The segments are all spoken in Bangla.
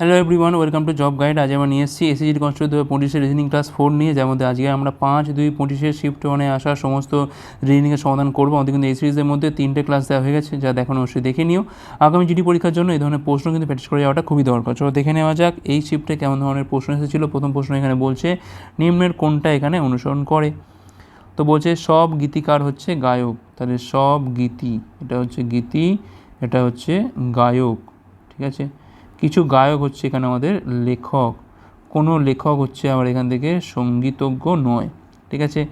Hello everyone welcome to job guide আজ আমরা নিয়ে এসেছি এসএসজি কনস্টিটিউট দু হাজার পঁচিশের রিজনিং ক্লাস ফোর নিয়ে, যার মধ্যে আজকে আমরা পাঁচ দুই পঁচিশের শিফট ওয়ানে আসা সমস্ত রিজনিংয়ের সমাধান করব। আমাদের কিন্তু এই সিরিজের মধ্যে তিনটে ক্লাস দেওয়া হয়ে গেছে, যা দেখুন অবশ্যই দেখে নিও। আগামী জিডি পরীক্ষার জন্য এই ধরনের প্রশ্ন কিন্তু প্র্যাকটিস করে যাওয়াটা খুবই দরকার। চলো দেখে নেওয়া যাক, এই শিফটে কেমন ধরনের প্রশ্ন এসেছিল। প্রথম প্রশ্ন এখানে বলছে, নিম্নের কোনটা এখানে অনুসরণ করে? তো বলছে, সব গীতিকার হচ্ছে? গায়ক। তাহলে সব গীতি, এটা হচ্ছে গীতি, এটা হচ্ছে গায়ক, ঠিক আছে? কিছু গায়ক হচ্ছে এখানে আমাদের লেখক। কোনো লেখক হচ্ছে আবার এখান থেকে সঙ্গীতজ্ঞ নয়, ঠিক আছে?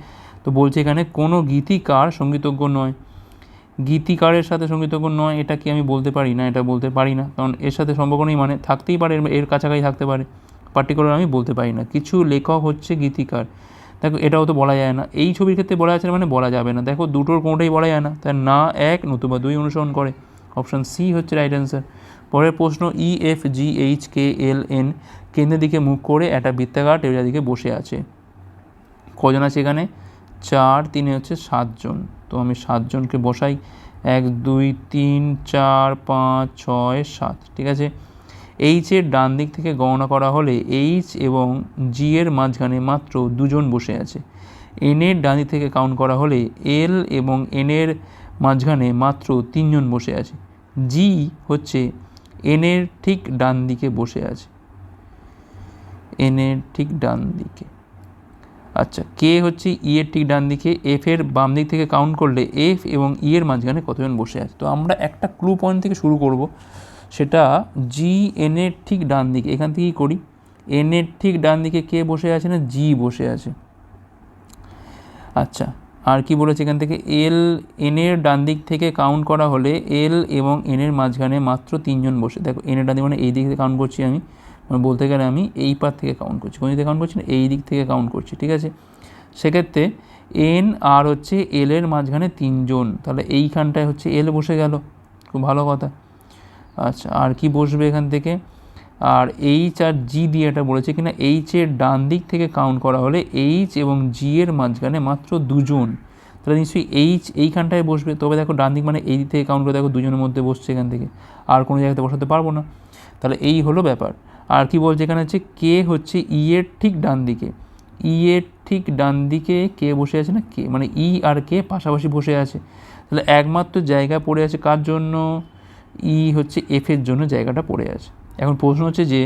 তো বলছে এখানে কোনো গীতিকার সঙ্গীতজ্ঞ নয়। গীতিকারের সাথে সঙ্গীতজ্ঞ নয়, এটা কি আমি বলতে পারি না? এটা বলতে পারি না। কারণ এর সাথে সম্পর্ক নেই মানে থাকতেই পারে, এর- কাছাকাছি থাকতে পারে। পার্টিকুলার আমি বলতে পারি না। কিছু লেখক হচ্ছে গীতিকার। দেখো, এটাও তো বলা যায় না। এই ছবির ক্ষেত্রে বলা যাচ্ছে মানে বলা যাবে না। দেখো, দুটোর কোনোটাই বলা যায় না। তাই না এক নতুবা দুই অনুসরণ করে। অপশান সি হচ্ছে রাইট অ্যান্সার পরের প্রশ্ন E F G H K L N কেন্দ্রের দিকে মুখ করে একটা বৃত্তাকার টেবিলের দিকে বসে আছে। কজন আছে এখানে? চার, তিনে হচ্ছে সাতজন। তো আমি সাতজনকে বসাই। এক, দুই, তিন, চার, পাঁচ, ছয়, সাত, ঠিক আছে? এইচের ডান দিক থেকে গণনা করা হলে এইচ এবং জি এর মাঝখানে মাত্র দুজন বসে আছে। এনের ডান দিক থেকে কাউন্ট করা হলে এল এবং এনের মাঝখানে মাত্র তিনজন বসে আছে। জি হচ্ছে এনের ঠিক ডান দিকে বসে আছে। এনের ঠিক ডান দিকে। আচ্ছা কে হচ্ছে ই এর ঠিক ডান দিকে? এফ এর বাম দিক থেকে কাউন্ট করলে এফ এবং ই এর মাঝখানে কতজন বসে আছে? তো আমরা একটা ক্লু পয়েন্ট থেকে শুরু করব। সেটা জি এন এর ঠিক ডান দিকে, এখান থেকেই করি। এন এর ঠিক ডান দিকে কে বসে আছে না? জি বসে আছে। আচ্ছা আর কি বলেছে এখান থেকে? এল এনের ডান দিক থেকে কাউন্ট করা হলে এল এবং এনের মাঝখানে মাত্র তিনজন বসে। দেখো এনের ডান দিক মানে এই দিক থেকে কাউন্ট করছি আমি। মানে বলতে গেলে আমি এই পার থেকে কাউন্ট করছি। কোন দিক থেকে কাউন্ট করছি না? এই দিক থেকে কাউন্ট করছি, ঠিক আছে? সেক্ষেত্রে এন আর হচ্ছে এল এর মাঝখানে তিনজন। তাহলে এইখানটায় হচ্ছে এল বসে গেল। খুব ভালো কথা। আচ্ছা আর কি বসবে এখান থেকে? আর এইচ আর জি দিয়ে এটা বলেছে কিনা এইচ এর ডান দিক থেকে কাউন্ট করা হলে এইচ এবং জি এর মাঝখানে মাত্র দুজন। তাহলে নিশ্চয়ই এইচ এইখানটায় বসবে। তবে দেখো ডান দিক মানে এই দিক থেকে কাউন্ট করে দেখো দুজনের মধ্যে বসছে এখান থেকে। আর কোনো জায়গাতে বসাতে পারব না। তাহলে এই হলো ব্যাপার। আর কি বলছে এখানে হচ্ছে কে হচ্ছে ই এর ঠিক ডান দিকে। ই এর ঠিক ডান দিকে কে বসে আছে না কে মানে ই আর কে পাশাপাশি বসে আছে। তাহলে একমাত্র জায়গা পড়ে আছে কার জন্য? ই হচ্ছে এফ এর জন্য জায়গাটা পড়ে আছে। এখন প্রশ্ন হচ্ছে যে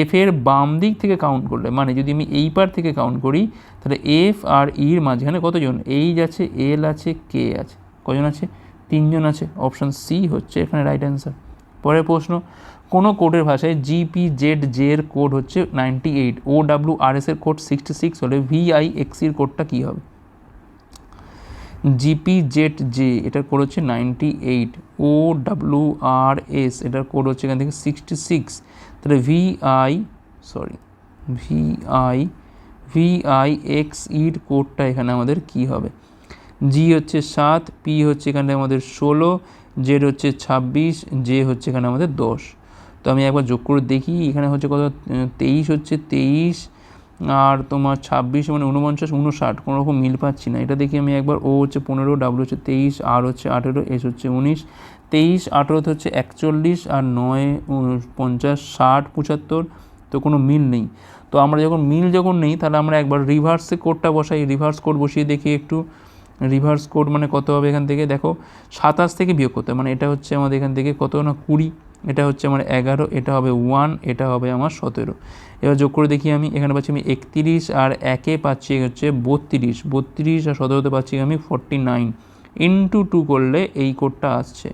এফ এর বাম দিক থেকে কাউন্ট করলে মানে যদি আমি এই পার থেকে কাউন্ট করি, তাহলে এফ আর ইর মাঝখানে কতজন? এইচ আছে এল আছে কে আছে। কজন আছে? তিনজন আছে। অপশান সি হচ্ছে এখানে রাইট অ্যান্সার পরের প্রশ্ন, কোনো কোডের ভাষায় জিপি জেড জে এর কোড হচ্ছে নাইনটি এইট ও ডাব্লিউ আর এস এর কোড সিক্সটি সিক্স হলে ভিআই এক্সির কোডটা কী হবে? জিপি জেড জে এটার কোড হচ্ছে নাইনটি এইট ও ডাব্লু আর এস এটার কোড হচ্ছে এখান থেকে সিক্সটি সিক্স তাহলে VI sorry VI VI X ইর কোডটা এখানে আমাদের কি হবে? জি হচ্ছে সাত পি হচ্ছে এখানে আমাদের ষোলো জেড হচ্ছে ছাব্বিশ জে হচ্ছে এখানে আমাদের দশ। তো আমি একবার যোগ করে দেখি, এখানে হচ্ছে কত? তেইশ হচ্ছে তেইশ আর তোমার ছাব্বিশ মানে উনপঞ্চাশ উনষাট কোনো রকম মিল পাচ্ছি না। এটা দেখি আমি একবার ও হচ্ছে পনেরো ডাব্লু হচ্ছে তেইশ আর হচ্ছে আঠেরো এস হচ্ছে উনিশ। তেইশ আঠেরোতে হচ্ছে একচল্লিশ আর নয় পঞ্চাশ, ষাট, পঁচাত্তর, তো কোনো মিল নেই। তো আমরা যখন মিল যখন নেই, তাহলে আমরা একবার রিভার্সে কোডটা বসাই রিভার্স কোড বসিয়ে দেখি একটু। রিভার্স কোড মানে কত হবে এখান থেকে? দেখো, সাতাশ থেকে বিয়োগ করতে। মানে এটা হচ্ছে আমাদের এখান থেকে কত না কুড়ি। এটা হচ্ছে আমার এগারো, এটা হবে ওয়ান, এটা হবে আমার সতেরো। এবার যোগ করে দেখি আমি, এখানে পাচ্ছি আমি একত্রিশ আর একে পাচ্ছি হচ্ছে বত্রিশ। বত্রিশ আর সতেরোতে পাচ্ছি আমি ফর্টি নাইন ইন্টু টু করলে এই কোডটা আসছে।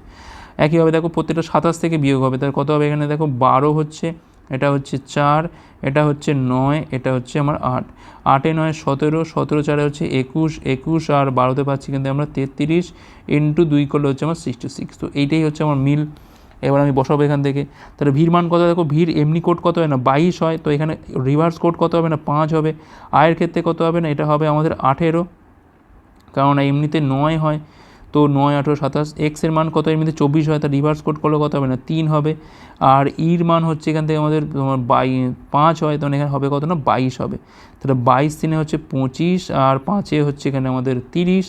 একইভাবে দেখো প্রত্যেকটা সাতাশ থেকে বিয়োগ হবে তার কত হবে এখানে? দেখো বারো হচ্ছে, এটা হচ্ছে চার, এটা হচ্ছে নয়, এটা হচ্ছে আমার আট। আটে নয় সতেরো সতেরো চারে হচ্ছে একুশ একুশ আর বারোতে পাচ্ছি কিন্তু আমরা তেত্রিশ। ইন্টু দুই করলে হচ্ছে আমার সিক্সটি সিক্স তো এইটাই হচ্ছে আমার মিল। এবার আমি বসাবো এখান থেকে। তাহলে ভিড় মান কত দেখো ভিড় এমনি কোড কত হয় না? বাইশ হয়। তো এখানে রিভার্স কোড কত হবে না? পাঁচ হবে। আয়ের ক্ষেত্রে কত হবে না? এটা হবে আমাদের আঠেরো। কারণ এমনিতে নয় হয়। তো নয়, আঠেরো, সাতাশ এক্সের মান কত? এমনিতে চব্বিশ হয়, তা রিভার্স কোড করলে কত হবে না? তিন হবে। আর ইর মান হচ্ছে এখান থেকে আমাদের তোমার বাই, পাঁচ হয়, তখন এখানে হবে কত না? বাইশ হবে। তাহলে বাইশ দিনে হচ্ছে পঁচিশ, আর পাঁচে হচ্ছে এখানে আমাদের তিরিশ,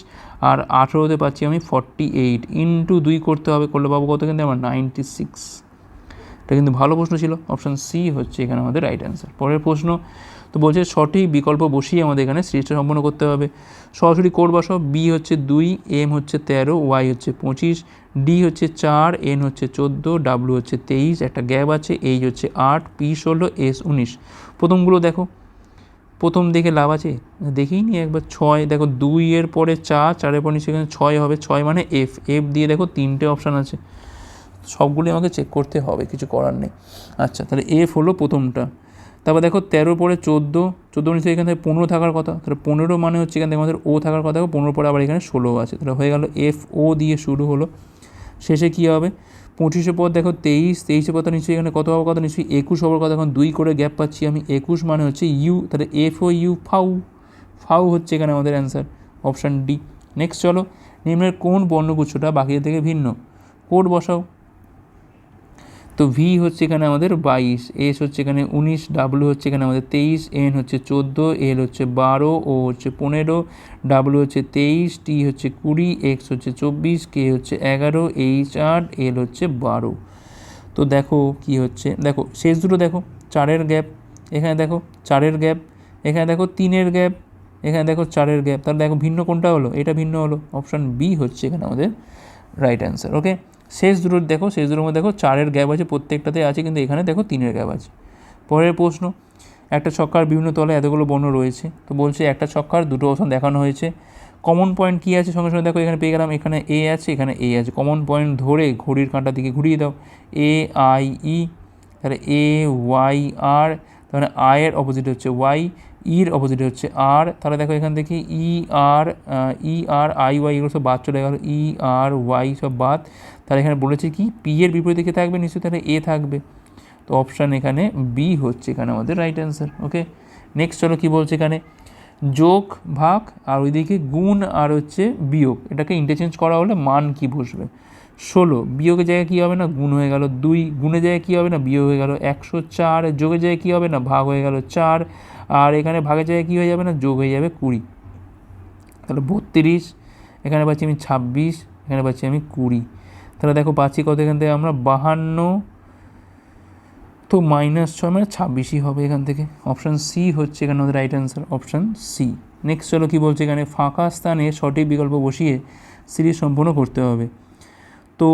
আর আঠেরোতে পাচ্ছি আমি ফর্টি এইট ইন্টু দুই করতে হবে, করলে পাবো কত কিন্তু আমার নাইনটি সিক্স এটা কিন্তু ভালো প্রশ্ন ছিল। অপশান সি হচ্ছে এখানে আমাদের রাইট অ্যান্সার পরের প্রশ্ন, তো বলছে সঠিক বিকল্প বসিয়ে আমাদের এখানে সিরিজটা সম্পন্ন করতে হবে। সরাসরি কোড বসাও। বি হচ্ছে দুই এম হচ্ছে তেরো ওয়াই হচ্ছে পঁচিশ ডি হচ্ছে চার এন হচ্ছে চোদ্দ ডাব্লু হচ্ছে তেইশ, একটা গ্যাপ আছে এইচ হচ্ছে আট পি ষোলো এস উনিশ। প্রথমগুলো দেখো। প্রথম দেখে লাভ আছে? দেখেই নি একবার ছয়, দেখো দুই এর পরে চার, চারের পরে সেখানে ছয় হবে। ছয় মানে এফ এফ দিয়ে দেখো তিনটে অপশান আছে। সবগুলি আমাকে চেক করতে হবে, কিছু করার নেই। আচ্ছা তাহলে এফ হলো প্রথমটা। তারপর দেখো তেরো পরে চোদ্দ চোদ্দ নিচে এখান থেকে পনেরো থাকার কথা, তাহলে পনেরো মানে হচ্ছে এখান থেকে আমাদের ও থাকার কথা পনেরো পরে আবার এখানে ষোলো আছে। তাহলে হয়ে গেল এফ ও দিয়ে শুরু হলো। শেষে কী হবে? পঁচিশে পর দেখো তেইশ তেইশের পর নিশ্চয়ই এখানে কত হওয়ার কথা? নিশ্চয়ই একুশ হওয়ার কথা। এখন দুই করে গ্যাপ পাচ্ছি আমি। একুশ মানে হচ্ছে ইউ তাহলে এফ ও ইউ ফাউ। ফাউ হচ্ছে এখানে আমাদের অ্যান্সার অপশান ডি নেক্সট চলো, নিম্নের কোন বর্ণগুচ্ছটা বাকিদের থেকে ভিন্ন? কোড বসাও। তো ভি হচ্ছে এখানে আমাদের বাইশ এস হচ্ছে এখানে উনিশ ডাব্লু হচ্ছে এখানে আমাদের তেইশ এন হচ্ছে চোদ্দ এল হচ্ছে বারো ও হচ্ছে পনেরো ডাব্লু হচ্ছে তেইশ টি হচ্ছে কুড়ি এক্স হচ্ছে চব্বিশ কে হচ্ছে এগারো এইচ আট এল হচ্ছে বারো। তো দেখো কি হচ্ছে, দেখো শেষ দুটো দেখো, চারের গ্যাপ, এখানে দেখো চারের গ্যাপ, এখানে দেখো তিনের গ্যাপ, এখানে দেখো চারের গ্যাপ, তাহলে দেখো ভিন্ন কোনটা হলো, এটা ভিন্ন হলো অপশান বি হচ্ছে এখানে আমাদের রাইট অ্যান্সার ওকে শেষ দুটোর দেখো, শেষ দুটোর মধ্যে দেখো চারের গ্যাপ আছে প্রত্যেকটাতে আছে, কিন্তু এখানে দেখো তিনের গ্যাপ আছে। পরের প্রশ্ন, একটা ছক্কার বিভিন্ন তলে এতগুলো বর্ণ রয়েছে, তো বলছে একটা ছক্কার দুটো অপশন দেখানো হয়েছে। কমন পয়েন্ট কী আছে? সঙ্গে সঙ্গে দেখো, এখানে পেয়ে গেলাম, এখানে এ আছে, এখানে এ আছে। কমন পয়েন্ট ধরে ঘড়ির কাঁটার দিকে ঘুরিয়ে দাও। এ, আই, ই, তাহলে এ, ওয়াই, আর, তাহলে আয়ের অপোজিট হচ্ছে ওয়াই ইর অপোজিট হচ্ছে আর। তাহলে দেখো এখান থেকে ই, আর ই, আর, আই, ওয়াই, এগুলো সব বাদ চলে গেল। ই, আর, ওয়াই সব বাদ। তাহলে এখানে বলেছে কি পি এর বিপরীতে কি থাকবে? নিশ্চয়ই তাহলে এ থাকবে। তো অপশান এখানে বি হচ্ছে এখানে আমাদের রাইট অ্যান্সার ওকে নেক্সট চলো কী বলছে এখানে? যোগ, ভাগ আর ওইদিকে গুণ আর হচ্ছে বিয়োগ। এটাকে ইন্টারচেঞ্জ করা হলে মান কি বসবে? ষোলো, বিয়োগের জায়গায় কী হবে না? গুণ হয়ে গেল দুই। গুণের জায়গায় কী হবে না? বিয়োগ হয়ে গেল একশো চার। যোগের জায়গায় কী হবে না? ভাগ হয়ে গেল চার। আর এখানে ভাগের জায়গায় কী হয়ে যাবে না? যোগ হয়ে যাবে কুড়ি। তাহলে বত্রিশ, এখানে পাচ্ছি আমি ছাব্বিশ, এখানে পাচ্ছি আমি কুড়ি। তাহলে দেখো পাচ্ছি কত এখান থেকে আমরা বাহান্ন তো মাইনাস ছয় মানে ছাব্বিশই হবে এখান থেকে। অপশান সি হচ্ছে এখানে আমাদের right answer option C next চলো কী বলছে এখানে? ফাঁকা স্থানে সঠিক বিকল্প বসিয়ে সিরিজ সম্পূর্ণ করতে হবে। তো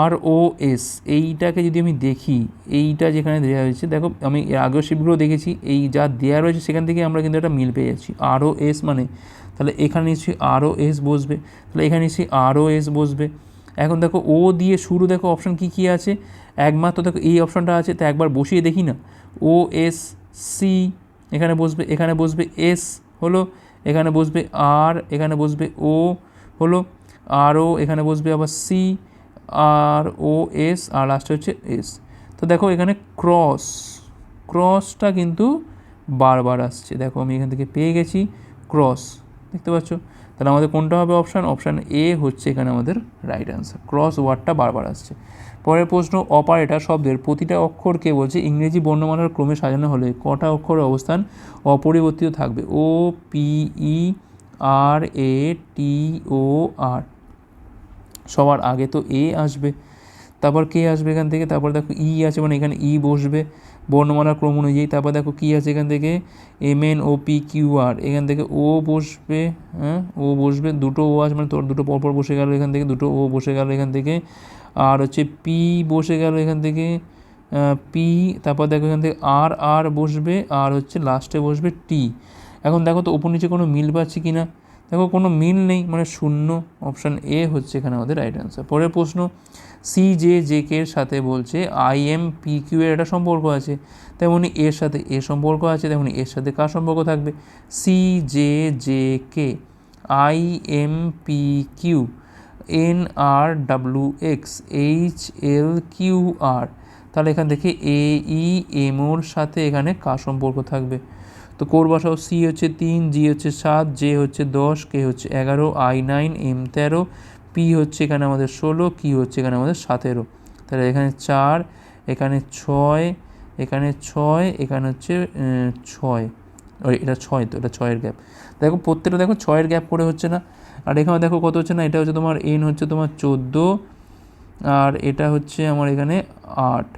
আর ও এস এইটাকে যদি আমি দেখি, এইটা যেখানে দেওয়া হয়েছে, দেখো আমি আগেও শিপগুলো দেখেছি, এই যা দেওয়া রয়েছে সেখান থেকে আমরা কিন্তু একটা মিল পেয়ে যাচ্ছি। আর ও এস মানে তাহলে এখানে নিশ্চয়ই আর ও এস বসবে। তাহলে এখানে নিশ্চয়ই আর ও এস বসবে। এখন দেখো ও দিয়ে শুরু দেখো অপশান কী কী আছে? একমাত্র দেখো এই অপশানটা আছে, তো একবার বসিয়ে দেখি না। ও এস সি এখানে বসবে এখানে বসবে এস হলো, এখানে বসবে আর এখানে বসবে ও হলো আরও এখানে বসবে আবার সি আর ও এস আর লাস্টে হচ্ছে এস তো দেখো এখানে ক্রস ক্রসটা কিন্তু বারবার আসছে। দেখো আমি এখান থেকে পেয়ে গেছি ক্রস দেখতে পাচ্ছ? তাহলে আমাদের কোনটা হবে অপশান অপশান এ হচ্ছে এখানে আমাদের রাইট অ্যান্সার ক্রস ওয়ার্ডটা বারবার আসছে। পরের প্রশ্ন অপারেটার শব্দের প্রতিটা অক্ষরকে বলছে ইংরেজি বর্ণমালার ক্রমে সাজানো হলে কটা অক্ষরের অবস্থান অপরিবর্তিত থাকবে? ও পি ই আর এ টি ও আর সবার আগে তো এ আসবে। তারপর কে আসবে এখান থেকে? তারপর দেখো ই আছে মানে এখানে ই বসবে। বর্ণমালার ক্রম অনুযায়ী তারপর দেখো কী আছে এখান থেকে? M N O P Q R এখান থেকে ও বসবে হ্যাঁ? ও বসবে, দুটো ও আছে মানে তোর দুটো পরপর বসে গেল এখান থেকে, দুটো ও বসে গেল এখান থেকে। আর হচ্ছে পি বসে গেল এখান থেকে পি তারপর দেখো এখান থেকে আর আর বসবে, আর হচ্ছে লাস্টে বসবে টি এখন দেখো তো ওপর নিচে কোনো মিল পাচ্ছি কি না দেখো কোনো মিল নেই মানে শূন্য অপশান এ হচ্ছে এখানে আমাদের রাইট অ্যান্সার পরের প্রশ্ন সি জে জে কে এর সাথে বলছে আই এম পি কিউ এর একটা সম্পর্ক আছে। তেমনি এর সাথে এ সম্পর্ক আছে, তেমনি এর সাথে কার সম্পর্ক থাকবে? C J J K I M P Q N R W X H L Q R তাহলে এখান থেকে এ ই এম ওর সাথে এখানে কার সম্পর্ক থাকবে? তো কোর বসাও সি হচ্ছে তিন জি হচ্ছে সাত জে হচ্ছে দশ কে হচ্ছে এগারো আই নাইন এম তেরো পি হচ্ছে এখানে আমাদের ষোলো কি হচ্ছে এখানে আমাদের সতেরো। তাহলে এখানে চার, এখানে ছয় এখানে ছয়, এখানে হচ্ছে ছয়। ওই, এটা ছয় তো, এটা ছয়ের গ্যাপ। দেখো প্রত্যেকটা দেখো ছয়ের গ্যাপ করে হচ্ছে না। আর এখানে দেখো কত হচ্ছে না, এটা হচ্ছে তোমার এন হচ্ছে তোমার চোদ্দ, আর এটা হচ্ছে আমার এখানে আট।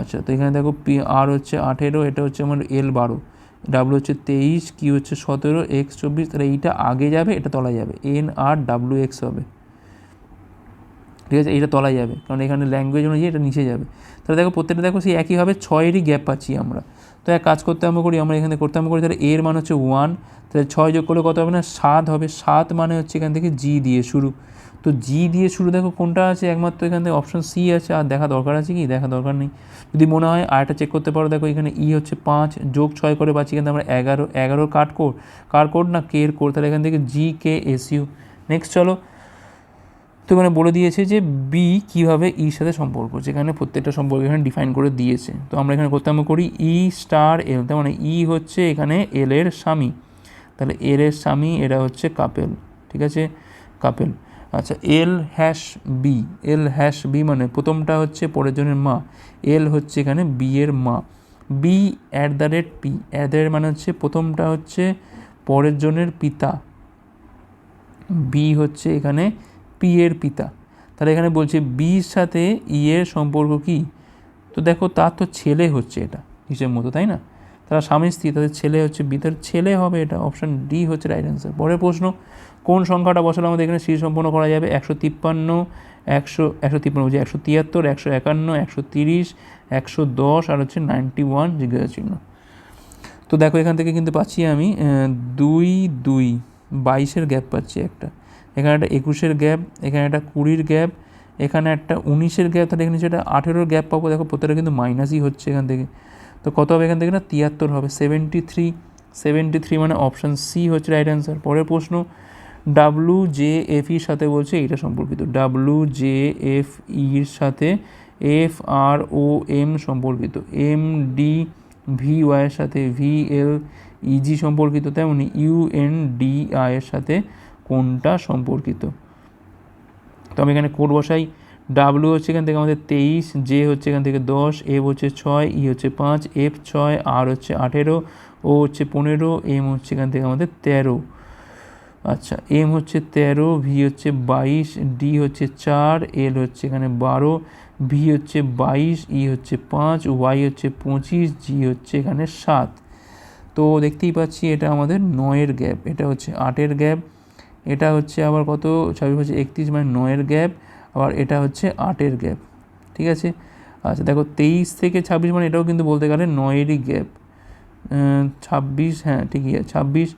আচ্ছা তো এখানে দেখো পি আর হচ্ছে আঠেরো, এটা হচ্ছে আমার এল বারো। ডাব্লু হচ্ছে তেইশ কি হচ্ছে সতেরো এক্স চব্বিশ, তাহলে এইটা আগে যাবে, এটা তলায় যাবে। এন আর ডাব্লু এক্স হবে। ঠিক আছে? এইটা তলায় যাবে। কারণ এখানে ল্যাঙ্গুয়েজ অনুযায়ী এটা নিচে যাবে। তাহলে দেখো, প্রত্যেকটা দেখো সেই একইভাবে ছয়েরই গ্যাপ পাচ্ছি আমরা। তো এক কাজ করতে আমরা করি, আমরা এখানে করতে আমরা করি, তাহলে এর মান হচ্ছে ওয়ান তাহলে ছয় যোগ করলে কত হবে না? সাত হবে। সাত মানে হচ্ছে এখান থেকে জি দিয়ে শুরু। তো জি দিয়ে শুরু দেখো কোনটা আছে? একমাত্র এখান থেকে অপশন সি আছে। আর দেখা দরকার আছে কি? দেখা দরকার নেই। যদি মনে হয় আরেকটা চেক করতে পারো, দেখো এখানে ই হচ্ছে পাঁচ যোগ ছয় করে পাচ্ছি কিন্তু আমরা এগারো। এগারোর কাট কোড কার কোড না কে এর কোড তাহলে এখান থেকে G K S U next চলো। তো এখানে বলে দিয়েছে যে বি কীভাবে ইর সাথে সম্পর্ক, যেখানে প্রত্যেকটা সম্পর্ক এখানে ডিফাইন করে দিয়েছে। তো আমরা এখানে করতে আমরা করি ই স্টার এল তার মানে ই হচ্ছে এখানে এল এর স্বামী। তাহলে এল এর স্বামী এরা হচ্ছে কাপেল ঠিক আছে? কাপেল আচ্ছা L hash B L hash B মানে প্রথমটা হচ্ছে পরের জনের মা এল হচ্ছে এখানে বি এর মা। B at the rate P at the rate মানে হচ্ছে প্রথমটা হচ্ছে পরের জনের পিতা। বি হচ্ছে এখানে পি এর পিতা। তাহলে এখানে বলছে বির সাথে ই এর সম্পর্ক কি? তো দেখো, তার তো ছেলে হচ্ছে এটা হিসেব মতো, তাই না? তারা স্বামী, স্ত্রী, তাদের ছেলে হচ্ছে বি তার ছেলে হবে এটা অপশান ডি হচ্ছে রাইট অ্যান্সার পরের প্রশ্ন, কোন সংখ্যাটা বসালে আমাদের এখানে সিরিজ সম্পন্ন করা যাবে? একশো তিপ্পান্ন, একশো একশো তিপ্পান্ন বলছি, একশো তিয়াত্তর, একশো একান্ন, একশো তিরিশ, একশো দশ, আর হচ্ছে নাইনটি ওয়ান জিজ্ঞাসা চিহ্ন। তো দেখো, এখান থেকে কিন্তু পাচ্ছি আমি দুই দুই, বাইশের গ্যাপ পাচ্ছি একটা। এখানে একটা একুশের গ্যাপ, এখানে একটা কুড়ির গ্যাপ, এখানে একটা উনিশের গ্যাপ, তাহলে এখানে সেটা আঠেরোর গ্যাপ পাবো, দেখো প্রত্যেকটা কিন্তু মাইনাসই হচ্ছে এখান থেকে। তো কত হবে এখান থেকে না? তিয়াত্তর হবে সেভেন্টি থ্রি সেভেন্টি থ্রি মানে অপশান সি হচ্ছে রাইট অ্যান্সার পরের প্রশ্ন ডাব্লু জে এফ ইর সাথে বলছে এইটা সম্পর্কিত। ডাব্লু জে এফ ইর সাথে এফ আর ও এম সম্পর্কিত। এম ডি ভি ওয়াইয়ের সাথে ভি এল ইজি সম্পর্কিত তেমনি ইউ এন ডি আইয়ের সাথে কোনটা সম্পর্কিত? তো আমি এখানে কোড বসাই। ডাব্লু হচ্ছে এখান থেকে আমাদের তেইশ জে হচ্ছে এখান থেকে দশ এফ হচ্ছে ছয় ই হচ্ছে পাঁচ এফ ছয় আর হচ্ছে আঠেরো ও হচ্ছে পনেরো এম হচ্ছে এখান থেকে আমাদের তেরো। আচ্ছা এম হচ্ছে তেরো ভি হচ্ছে বাইশ ডি হচ্ছে চার এল হচ্ছে এখানে বারো ভি হচ্ছে বাইশ ই হচ্ছে পাঁচ ওয়াই হচ্ছে পঁচিশ জি হচ্ছে এখানে সাত। তো দেখতেই পাচ্ছি এটা আমাদের নয়ের গ্যাপ, এটা হচ্ছে আটের গ্যাপ। এটা হচ্ছে আবার কত? ছাব্বিশ হচ্ছে একত্রিশ মানে নয়ের গ্যাপ। আবার এটা হচ্ছে আটের গ্যাপ। ঠিক আছে? আচ্ছা দেখো তেইশ থেকে ছাব্বিশ মানে এটাও কিন্তু বলতে গেলে নয়েরই গ্যাপ। ছাব্বিশ হ্যাঁ ঠিকই আছে, ছাব্বিশ।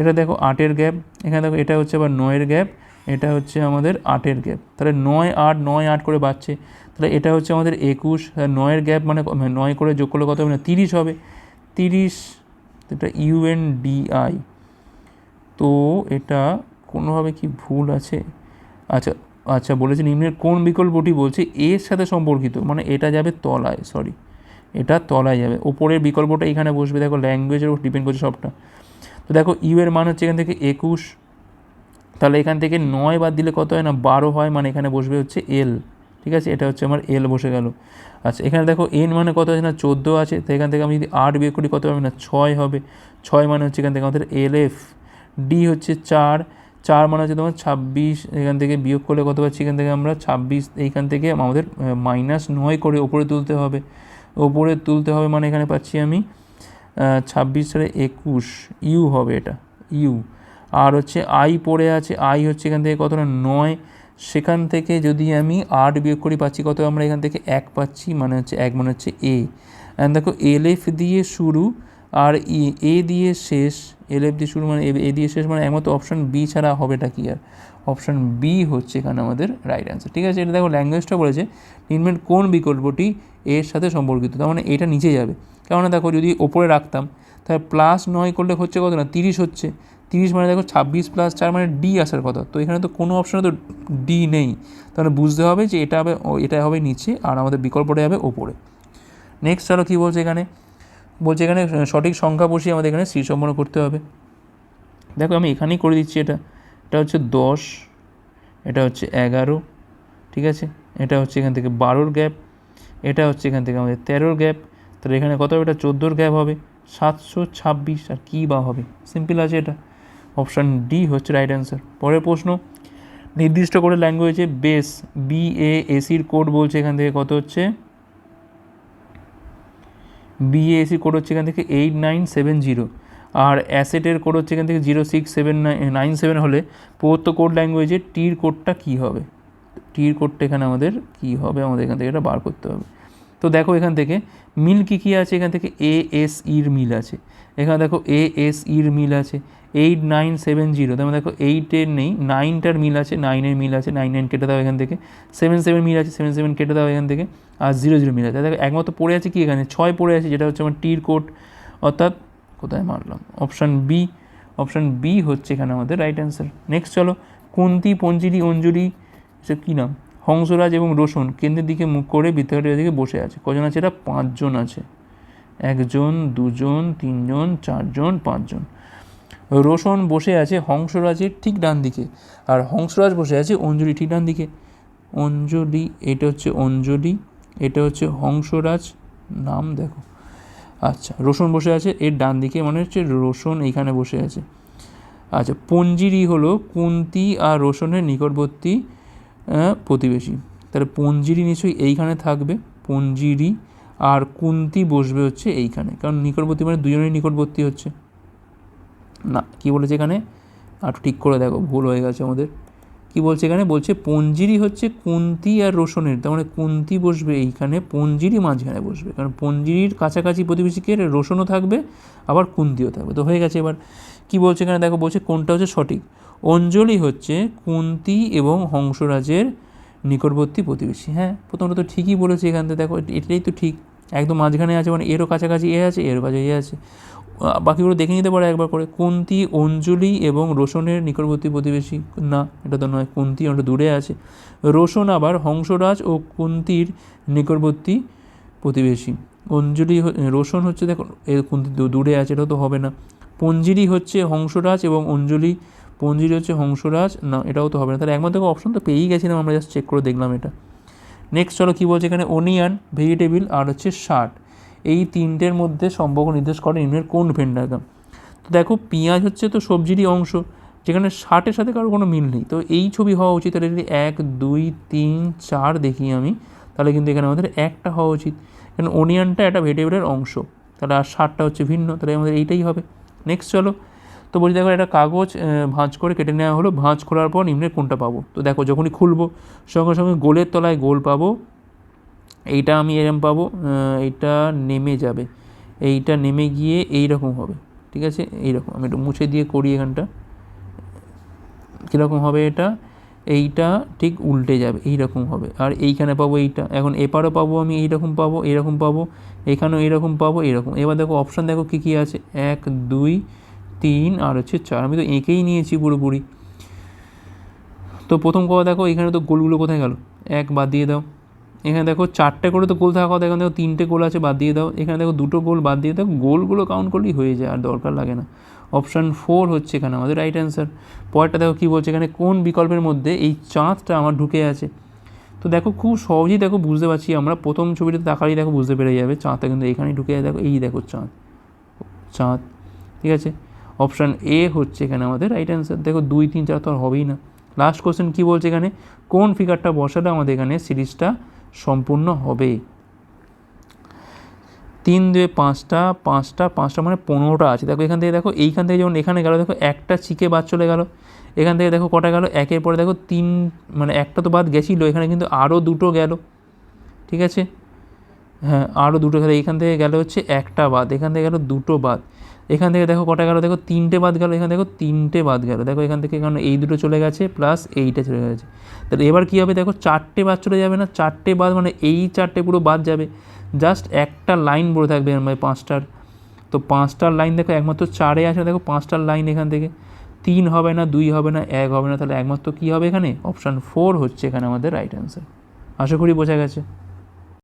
এটা দেখো আটের গ্যাপ। এখানে দেখো এটা হচ্ছে আবার নয়ের গ্যাপ। এটা হচ্ছে আমাদের আটের গ্যাপ। তাহলে নয় আট নয় আট করে বাড়ছে। তাহলে এটা হচ্ছে আমাদের একুশ। নয়ের গ্যাপ মানে মানে নয় করে যোগ করলে কত হবে? না তিরিশ হবে। তিরিশ, এটা ইউএনডিআই। তো এটা কোনোভাবে কি ভুল আছে? আচ্ছা আচ্ছা বলেছে নিম্নের কোন বিকল্পটি বলছে এর সাথে সম্পর্কিত? মানে এটা যাবে তলায় সরি এটা তলায় যাবে। ওপরের বিকল্পটা এখানে বসবে। দেখো ল্যাঙ্গুয়েজের উপর ডিপেন্ড করছে সবটা। তো দেখো ইউ এর মান হচ্ছে এখান থেকে একুশ। তাহলে এখান থেকে নয় বাদ দিলে কত হয় না? বারো হয়। মানে এখানে বসবে হচ্ছে এল ঠিক আছে? এটা হচ্ছে আমার এল বসে গেল। আচ্ছা এখানে দেখো এন মানে কত আছে না? চোদ্দ আছে। তো এখান থেকে আমি যদি আট বিয়োগ করি, কত হবে না? ছয় হবে। ছয় মানে হচ্ছে এখান থেকে আমাদের এল এফ ডি হচ্ছে চার। চার মানে হচ্ছে তোমার ছাব্বিশ, এখান থেকে বিয়োগ করলে কত পাচ্ছি? এখান থেকে আমরা ছাব্বিশ, এইখান থেকে আমাদের মাইনাস নয় করে ওপরে তুলতে হবে। ওপরে তুলতে হবে মানে এখানে পাচ্ছি আমি ছাব্বিশ সালে একুশ। ইউ হবে এটা ইউ আর হচ্ছে আই পড়ে আছে আই হচ্ছে এখান থেকে কতটা? নয়। সেখান থেকে যদি আমি আট বিয়োগ করি, পাচ্ছি কত? আমরা এখান থেকে এক পাচ্ছি মানে হচ্ছে এক মানে হচ্ছে এ দেখো এল এফ দিয়ে শুরু আর ই, এ দিয়ে শেষ, এল এফ দিয়ে শুরু মানে এ- দিয়ে শেষ মানে একমাত্র অপশান বি ছাড়া হবেটা কি আর? অপশান বি হচ্ছে এখানে আমাদের রাইট অ্যান্সার ঠিক আছে? এটা দেখো ল্যাঙ্গুয়েজটা বলেছে নির্মেন্ট কোন বিকল্পটি এর সাথে সম্পর্কিত, তার মানে এটা নিচে যাবে। কেননা দেখো যদি ওপরে রাখতাম, তাহলে প্লাস নয় করলে হচ্ছে কত না, তিরিশ হচ্ছে। তিরিশ মানে দেখো ছাব্বিশ প্লাস চার মানে ডি আসার কথা, তো এখানে তো কোনো অপশানে তো ডি নেই। তাহলে বুঝতে হবে যে এটা হবে এটা হবে নিচে আর আমাদের বিকল্পটা যাবে ওপরে। নেক্সট চলো কী বলছে এখানে? বলছে এখানে সঠিক সংখ্যা বসিয়ে আমাদের এখানে সি সম্পন্ন করতে হবে। দেখো আমি এখানেই করে দিচ্ছি এটা। এটা হচ্ছে দশ, এটা হচ্ছে এগারো, ঠিক আছে? এটা হচ্ছে এখান থেকে বারোর গ্যাপ, এটা হচ্ছে এখান থেকে আমাদের তেরোর গ্যাপ। তাহলে এখানে কত হবে? এটা চোদ্দোর গ্যাপ হবে। সাতশো ছাব্বিশ, আর কী বা হবে? সিম্পল আছে এটা। অপশান ডি হচ্ছে রাইট অ্যান্সার পরের প্রশ্ন, নির্দিষ্ট করে ল্যাঙ্গুয়েজে বেস বি এ এসির কোড বলছে এখান থেকে কত হচ্ছে? বিএসি কোড হচ্ছে এখান থেকে এইট নাইন সেভেন জিরো আর অ্যাসেটের কোড হচ্ছে এখান থেকে zero six seven nine seven হলে প্রদত্ত কোড ল্যাঙ্গুয়েজে টির কোডটা কী হবে? টির কোডটা এখানে আমাদের কী হবে? আমাদের এখান থেকে এটা বার করতে হবে। তো দেখো এখান থেকে মিল কী কী আছে? এখান থেকে এ এস ইর মিল আছে। এখানে দেখো এ এস ইর মিল আছে। এইট নাইন সেভেন জিরো তেমন দেখো এইটের নেই নাইনটার মিল আছে নাইনের মিল আছে নাইন নাইন কেটে দাও এখান থেকে। সেভেন সেভেন মিল আছে সেভেন সেভেন কেটে দাও এখান থেকে, আর জিরো জিরো মিল আছে। দেখো একমাত্র পড়ে আছে কি এখানে? ছয় পড়ে আছে, যেটা হচ্ছে আমার টির কোড অর্থাৎ কোথায় মারলাম? অপশান বি অপশান বি হচ্ছে এখানে আমাদের রাইট অ্যান্সার নেক্সট চলো, কুন্তি, পঞ্জিরি, অঞ্জুরি এসব কী নাম? হংসরাজ এবং রোশন কেন্দ্রের দিকে মুখ করে বৃত্তাকারের দিকে বসে আছে। কজন আছে এটা পাঁচজন আছে। একজন, দুজন, তিনজন, চারজন, পাঁচজন। রোশন বসে আছে হংসরাজের ঠিক ডান দিকে আর হংসরাজ বসে আছে অঞ্জলি ঠিক ডান দিকে। অঞ্জলি, এটা হচ্ছে অঞ্জলি, এটা হচ্ছে হংসরাজ। নাম দেখো। আচ্ছা রোশন বসে আছে এর ডান দিকে মানে হচ্ছে রোশন এইখানে বসে আছে। আচ্ছা পঞ্জিরি হলো কুন্তি আর রোশনের নিকটবর্তী প্রতিবেশী। তাহলে পঞ্জিরি নিশ্চয়ই এইখানে থাকবে। পঞ্জিরি আর কুন্তি বসবে হচ্ছে এইখানে। কারণ নিকটবর্তী মানে দুজনেরই নিকটবর্তী হচ্ছে। না, কি বলেছে এখানে? আর ঠিক করে দেখো, ভুল হয়ে গেছে আমাদের। কি বলছে এখানে? বলছে পঞ্জিরি হচ্ছে কুন্তি আর রোশনের। তার মানে কুন্তি বসবে এইখানে, পঞ্জিরি মাঝখানে বসবে। কারণ পঞ্জিরির কাছাকাছি প্রতিবেশীকে রোশনও থাকবে, আবার কুন্তিও থাকবে। তো হয়ে গেছে এবার। কি বলছে এখানে? দেখো, বলছে কোনটা হচ্ছে সঠিক। অঞ্জলি হচ্ছে কুন্তি এবং হংসরাজের নিকটবর্তী প্রতিবেশী। হ্যাঁ প্রথমত তো ঠিকই বলেছে এখান থেকে। দেখো, এটাই তো ঠিক। একদম মাঝখানে আছে মানে এরও কাছাকাছি এ আছে, এরও কাছে এ আছে। বাকিগুলো দেখে নিতে পারে একবার করে। কুন্তি, অঞ্জলি এবং রোশনের নিকটবর্তী প্রতিবেশী। না, এটা তো নয়, কুন্তি অনেকটা দূরে আছে। রোশন আবার হংসরাজ ও কুন্তির নিকটবর্তী প্রতিবেশী। অঞ্জলি রোশন হচ্ছে, দেখো, এ কুন্তি দূরে আছে এটা তো হবে না। পঞ্জিরি হচ্ছে হংসরাজ এবং অঞ্জলি পঞ্জিরি হচ্ছে হংসরাজ। না, এটাও তো হবে না। তাহলে একমাত্র অপশন তো পেয়েই গেছিলাম, আমরা জাস্ট চেক করে দেখলাম এটা। নেক্সট চলো কী বলছে এখানে? অনিয়ন ভেজিটেবিল আর হচ্ছে শার্ট এই তিনটের মধ্যে সম্পর্ক নির্দেশ করে নিম্নের কোন ভেন্ডাগাম তো দেখো, পেঁয়াজ হচ্ছে তো সবজিরই অংশ, যেখানে শার্টের সাথে কারও কোনো মিল নেই। তো এই ছবি হওয়া উচিত, তাহলে যদি এক, দুই, তিন, চার দেখি আমি, তাহলে কিন্তু এখানে আমাদের একটা হওয়া উচিত। কারণ অনিয়নটা একটা ভেজিটেবলের অংশ। তাহলে আর শার্টটা হচ্ছে ভিন্ন, তাহলে আমাদের এইটাই হবে। নেক্সট চলো তো বলছি দেখো, একটা কাগজ ভাঁজ করে কেটে নেওয়া হলো। ভাঁজ খোলার পর নিম্নের কোনটা পাবো? তো দেখো, যখনই খুলবো, সঙ্গে সঙ্গে গোলের তলায় গোল পাবো। এইটা আমি এরম পাবো এইটা নেমে যাবে। এইটা নেমে গিয়ে এই রকম হবে, ঠিক আছে? এইরকম, আমি একটু মুছে দিয়ে করি এখানটা। কীরকম হবে এটা? এইটা ঠিক উল্টে যাবে এই রকম হবে। আর এইখানে পাবো এইটা। এখন এপারও পাবো আমি, এইরকম পাবো এইরকম পাবো। এখানেও এইরকম পাবো, এইরকম। এবার দেখো অপশান দেখো কী কী আছে? এক, দুই তিন আর হচ্ছে চার। আমি তো এঁকেই নিয়েছি পুরোপুরি। তো প্রথম কথা দেখো, এখানে তো গোলগুলো কোথায় গেল? এক, বাদ দিয়ে দাও। এখানে দেখো চারটে করে তো গোল থাকা কথা, এখানে দেখো তিনটে গোল আছে, বাদ দিয়ে দাও। এখানে দেখো দুটো গোল, বাদ দিয়ে দাও। গোলগুলো কাউন্ট করলেই হয়ে যায়, আর দরকার লাগে না। অপশান ফোর হচ্ছে এখানে আমাদের রাইট অ্যান্সার পরেরটা দেখো কী বলছে, এখানে কোন বিকল্পের মধ্যে এই চাঁদটা আমার ঢুকে আছে? তো দেখো খুব সহজেই দেখো বুঝতে পারছি আমরা। প্রথম ছবিটাতে তাকালেই দেখো বুঝতে পেরে যাবে, চাঁদটা কিন্তু এখানেই ঢুকে যায়। দেখো এই দেখো চাঁদ। চাঁদ। ঠিক আছে? অপশান এ হচ্ছে এখানে আমাদের রাইট অ্যান্সার দেখো দুই, তিন, চার তো আর হবেই না। লাস্ট কোশ্চেন কী বলছে এখানে? কোন ফিগারটা বসালে আমাদের এখানে সিরিজটা সম্পূর্ণ হবে? তিন, দুয়ে পাঁচটা পাঁচটা পাঁচটা মানে পনেরোটা আছে। দেখো এখান থেকে দেখো, এইখান থেকে যেমন এখানে গেল, দেখো একটা চিকে বাদ চলে গেল। এখান থেকে দেখো কটা গেল? একের পরে দেখো তিন মানে একটা তো বাদ গেছিল, এখানে কিন্তু আরও দুটো গেল। ঠিক আছে? হ্যাঁ আরও দুটো গেল এখান থেকে গেল হচ্ছে একটা বাদ, এখান থেকে গেল দুটো বাদ। এখান থেকে দেখো কটা গেল? দেখো তিনটে বাদ গেল, এখান দেখো তিনটে বাদ গেল। দেখো এখান থেকে কারণ এই দুটো চলে গেছে প্লাস এইটা চলে গেছে। তাহলে এবার কী হবে? দেখো চারটে বাদ চলে যাবে না? চারটে বাদ মানে এই চারটে পুরো বাদ যাবে। জাস্ট একটা লাইন পড়ে থাকবে মানে পাঁচটার। তো পাঁচটার লাইন দেখো একমাত্র চারে আছে, দেখো পাঁচটার লাইন এখান থেকে। তিন হবে না, দুই হবে না, এক হবে না, তাহলে একমাত্র কী হবে এখানে? অপশান ফোর হচ্ছে এখানে আমাদের রাইট অ্যান্সার আশা করি বোঝা গেছে।